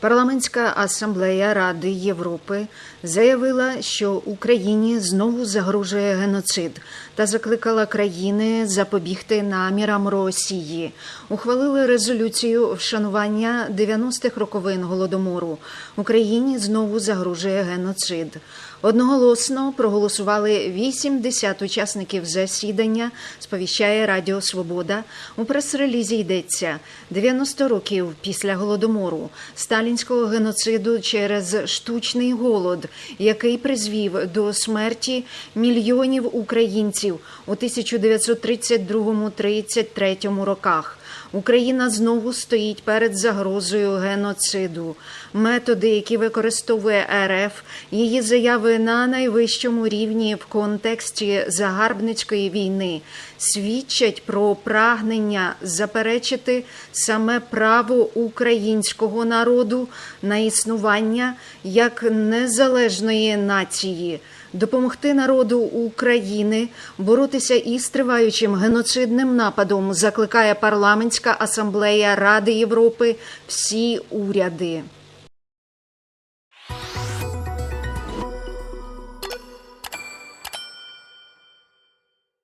Парламентська асамблея Ради Європи заявила, що Україні знову загрожує геноцид та закликала країни запобігти намірам Росії. Ухвалили резолюцію вшанування 90-х роковин голодомору. Україні знову загрожує геноцид. Одноголосно проголосували 80 учасників засідання. Сповіщає Радіо Свобода. У прес-релізі йдеться 90 років після голодомору, сталінського геноциду через штучний голод, який призвів до смерті мільйонів українців у 1932-33 роках. Україна знову стоїть перед загрозою геноциду. Методи, які використовує РФ, її заяви на найвищому рівні в контексті загарбницької війни, свідчать про прагнення заперечити саме право українського народу на існування як незалежної нації. Допомогти народу України боротися із триваючим геноцидним нападом закликає парламентська асамблея Ради Європи всі уряди.